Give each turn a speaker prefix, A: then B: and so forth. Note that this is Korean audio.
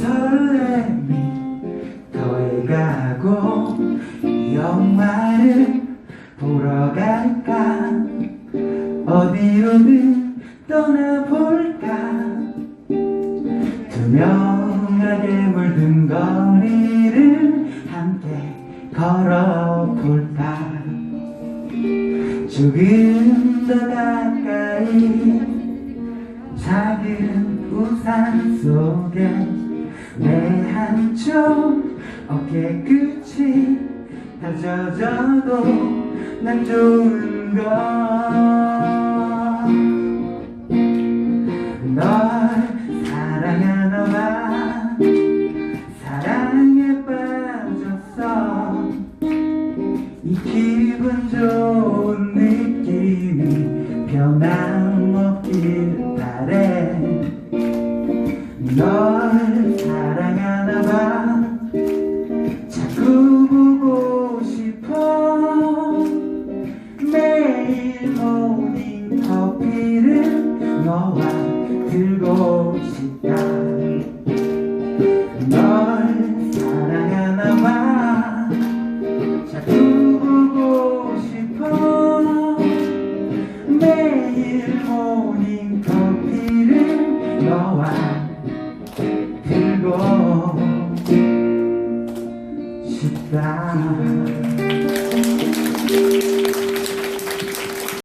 A: 설렘이 더해가고 이 영화를 보러 갈까? 어디로든 떠나볼까? 투명하게 물든 거리를 함께 걸어볼까? 조금 더 가까이 작은 우산 속에 내 한쪽 어깨 끝이 다 젖어도 난 좋은 걸널 사랑하나 봐 사랑에 빠졌어. 이 기분 좋은 느낌이 변함없길 바래. 널 모닝 커피를 너와 들고 싶다. 널 사랑하나 봐 자꾸 보고 싶어. 매일 모닝 커피를 너와 들고 싶다